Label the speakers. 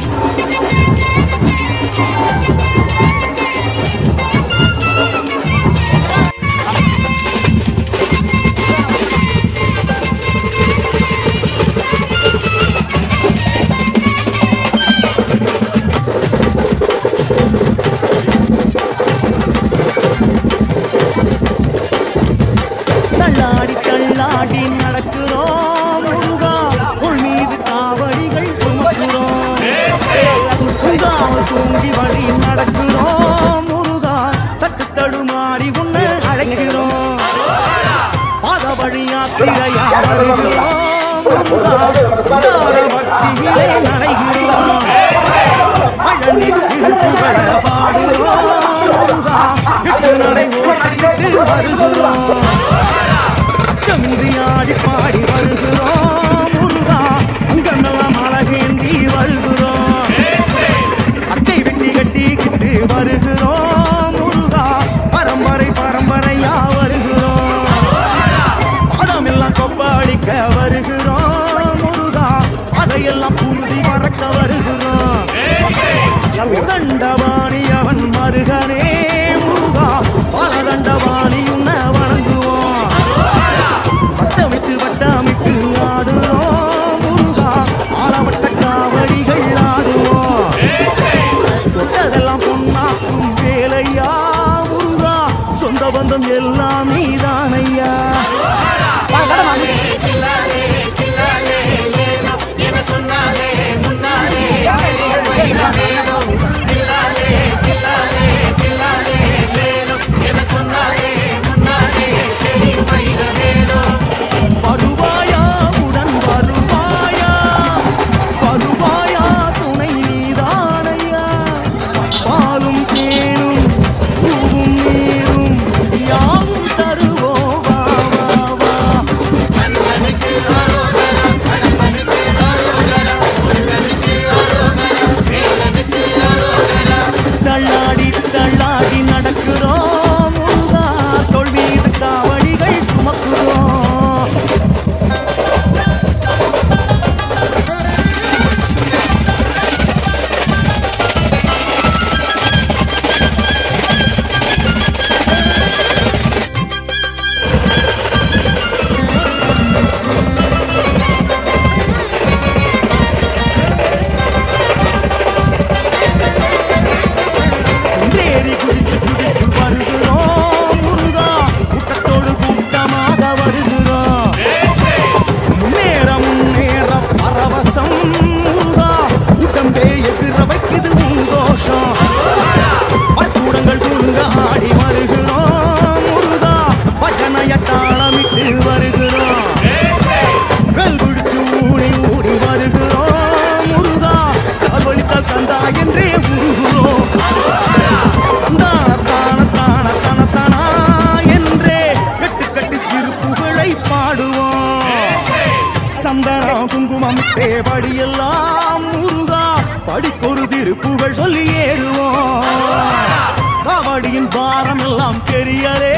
Speaker 1: you. வருகிறோம் தாரவட்டியிலே நடைகிறோம் அழனில் திருப்புகழ பாடுகிறோம் முருகா இட்டு நடை தண்டவாணி அவன் மருகனே முருகா. பல தண்டவாணி உன்னை வணங்குவோம். வட்டமிட்டு வட்டமிட்டு ஆடுவோம் முருகா. ஆளவட்ட காவடிகள் ஆடுவோம். தொட்டதெல்லாம் பொன்னாக்கும் வேலையா முருகா. சொந்த பந்தம் எல்லாம் நீதானையா. சந்தனம் குங்குமம் தேவடியெல்லாம் முருகா. படிக்கொரு திருப்புகழ் சொல்லி ஏறுவோம். காவடியின் பாரமெல்லாம் தெரியலே